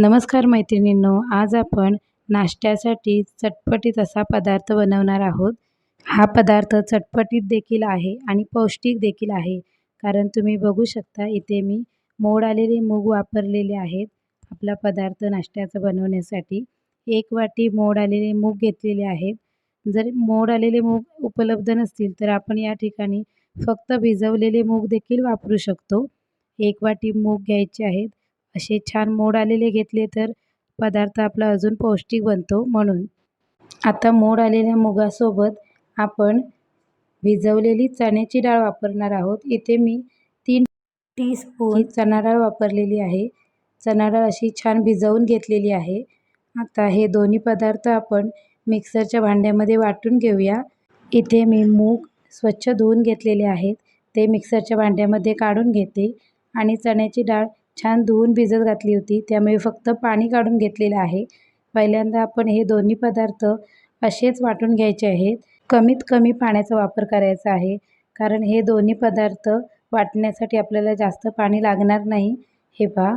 नमस्कार मैत्रिणींनो आज आपण नाश्त्यासाठी चटपटीत असा पदार्थ बनवणार आहोत. हा पदार्थ चटपटीत देखील आहे आणि पौष्टिक देखील आहे. कारण तुम्ही बघू शकता इथे मी मोड आलेले मूग वापरलेले आहेत. आपला पदार्थ नाश्त्याचा बनवण्यासाठी एक वाटी मोड आलेले मूग घेतलेले आहेत. जर मोड आलेले मूग उपलब्ध नसतील तर आपण या ठिकाणी फक्त भिजवलेले मूग देखील वापरू शकतो. एक वाटी मूग घ्यायचे आहेत. असे छान मोड आलेले घेतले तर पदार्थ आपला अजून पौष्टिक बनतो म्हणून. आता मोड आलेल्या मुगासोबत आपण भिजवलेली चण्याची डाळ वापरणार आहोत. इथे मी तीन टीस्पून चणा डाळ वापरलेली आहे. चणा डाळ अशी छान भिजवून घेतलेली आहे. आता हे दोन्ही पदार्थ आपण मिक्सरच्या भांड्यामध्ये वाटून घेऊया. इथे मी मूग स्वच्छ धुवून घेतलेले आहेत. ते मिक्सरच्या भांड्यामध्ये काढून घेते आणि चण्याची डाळ छान धुवून भिजत घातली होती. त्यामुळे फक्त पाणी काढून घेतलेलं आहे. पहिल्यांदा आपण हे दोन्ही पदार्थ असेच वाटून घ्यायचे आहेत. कमीत कमी पाण्याचा वापर करायचा आहे. कारण हे दोन्ही पदार्थ वाटण्यासाठी आपल्याला जास्त पाणी लागणार नाही. हे पहा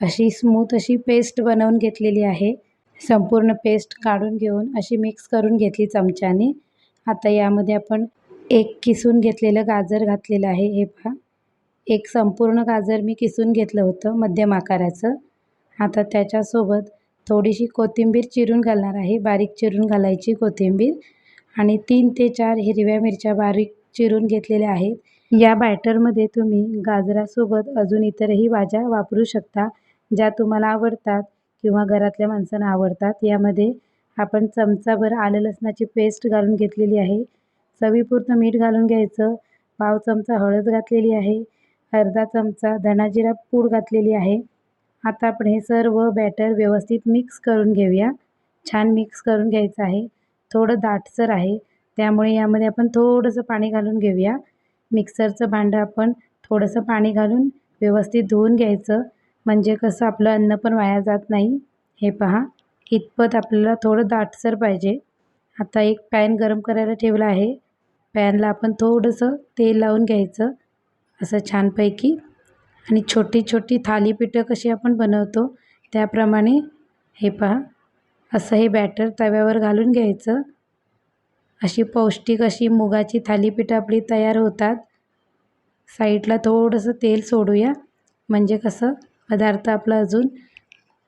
अशी स्मूथ अशी पेस्ट बनवून घेतलेली आहे. संपूर्ण पेस्ट काढून घेऊन अशी मिक्स करून घेतली चमच्याने. आता यामध्ये आपण एक किसून घेतलेलं गाजर घातलेलं आहे. हे पहा. एक संपूर्ण गाजर मी किसून घेतलं होतं मध्यम आकाराचं. आता त्याच्यासोबत थोडीशी कोथिंबीर चिरून घालणार आहे बारीक चिरून घालायची कोथिंबीर. आणि तीन ते चार हिरव्या मिरच्या बारीक चिरून घेतलेल्या आहेत. या बॅटरमध्ये तुम्ही गाजरासोबत अजून इतरही भाज्या वापरू शकता ज्या तुम्हाला आवडतात किंवा घरातल्या माणसांना आवडतात. यामध्ये आपण चमचाभर आलं लसणाची पेस्ट घालून घेतलेली आहे. चवीपुरतं मीठ घालून घ्यायचं. पाव चमचा हळद घातलेली आहे. अर्धा चमचा धणाजिरा पूड घातलेली आहे. आता आपण हे सर्व बॅटर व्यवस्थित मिक्स करून घेऊया. छान मिक्स करून घ्यायचं आहे. थोडं दाटसर आहे. त्यामुळे यामध्ये आपण थोडंसं पाणी घालून घेऊया. मिक्सरचं भांडं आपण थोडंसं पाणी घालून व्यवस्थित धुवून घ्यायचं. म्हणजे कसं आपलं अन्न पण वाया जात नाही. हे पहा. इतपत आपल्याला थोडं दाटसर पाहिजे. आता एक पॅन गरम करायला ठेवला आहे. पॅनला आपण थोडंसं तेल लावून घ्यायचं. असं छानपैकी. आणि छोटी छोटी थालीपीठं कशी आपण बनवतो त्याप्रमाणे हे पहा. असं हे बॅटर तव्यावर घालून घ्यायचं. अशी पौष्टिक अशी मुगाची थालीपीठं आपली तयार होतात. साईडला थोडंसं तेल सोडूया. म्हणजे कसं पदार्थ आपला अजून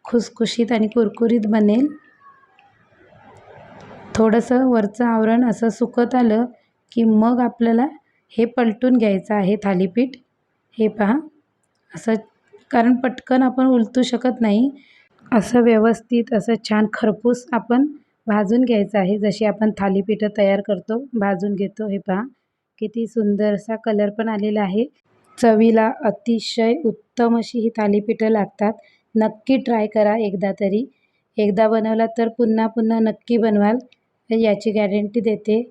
खुसखुशीत आणि कुरकुरीत बनेल. थोडंसं वरचं आवरण असं सुकत आलं की मग आपल्याला हे पलटून घ्यायचं आहे थालीपीठ. हे पहा. असं कारण पटकन आपण उलटू शकत नाही. असं व्यवस्थित असं छान खरपूस आपण भाजून घ्यायचं आहे. जशी आपण थालीपीठं तयार करतो भाजून घेतो. हे पहा. किती सुंदर असा कलर पण आलेला आहे. चवीला अतिशय उत्तम अशी ही थालीपीठं लागतात. नक्की ट्राय करा एकदा तरी. एकदा बनवला तर पुन्हा पुन्हा नक्की बनवाल. याची गॅरंटी देते.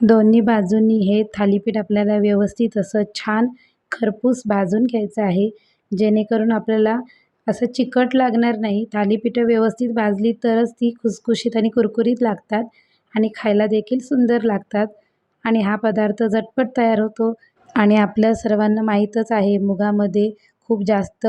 दोन्ही बाजूंनी हे थालीपीठ आपल्याला व्यवस्थित असं छान खरपूस भाजून घ्यायचं आहे. जेणेकरून आपल्याला असं चिकट लागणार नाही. थालीपीठं व्यवस्थित भाजली तरच ती खुसखुशीत आणि कुरकुरीत लागतात आणि खायला देखील सुंदर लागतात. आणि हा पदार्थ झटपट तयार होतो आणि आपल्या सर्वांना माहीतच आहे मुगामध्ये खूप जास्त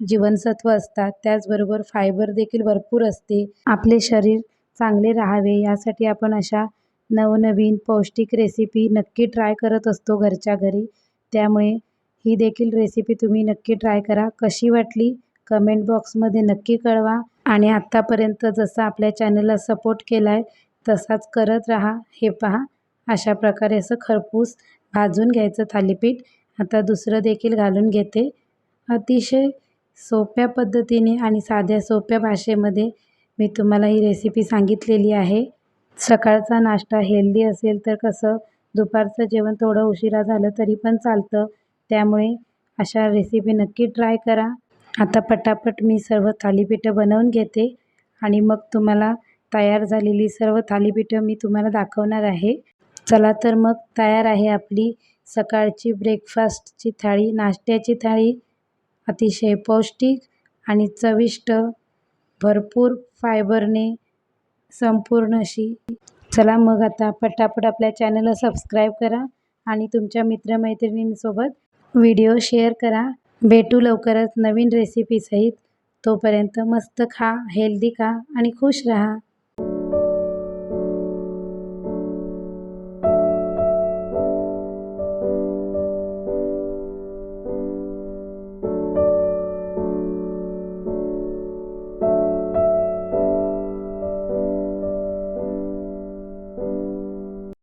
जीवनसत्व असतात. त्याचबरोबर फायबर देखील भरपूर असते. आपले शरीर चांगले राहावे यासाठी आपण अशा नवनवीन पौष्टिक रेसिपी नक्की ट्राय करत असतो घरच्या घरी. त्यामुळे ही देखील रेसिपी तुम्ही नक्की ट्राय करा. कशी वाटली? कमेंट बॉक्समध्ये नक्की कळवा. आणि आत्तापर्यंत जसा आपल्या चॅनलला सपोर्ट केला आहे तसाच करत राहा. हे पहा. अशा प्रकारे असं खरपूस भाजून घ्यायचं थालीपीठ. आता दुसरं देखील घालून घेते. अतिशय सोप्या पद्धतीने आणि साध्या सोप्या भाषेमध्ये मी तुम्हाला ही रेसिपी सांगितलेली आहे. सकाळचा नाश्ता हेल्दी असेल तर कसं? दुपारचं जेवण थोडं उशिरा झालं तरी पण चालतं. त्यामुळे अशा रेसिपी नक्की ट्राय करा. आता पटापट मी सर्व थालीपीठं बनवून घेते आणि मग तुम्हाला तयार झालेली सर्व थालीपीठं मी तुम्हाला दाखवणार आहे. चला तर मग तयार आहे आपली सकाळची ब्रेकफास्टची थाळी. नाश्त्याची थाळी अतिशय पौष्टिक आणि चविष्ट भरपूर फायबरने संपूर्ण अशी. चला मग आता पटापट आपल्या चॅनलला सबस्क्राईब करा आणि तुमच्या मित्रमैत्रिणींसोबत व्हिडिओ शेअर करा. भेटू लवकरच नवीन रेसिपीसहित तोपर्यंत मस्त खा हेल्दी खा आणि खुश रहा.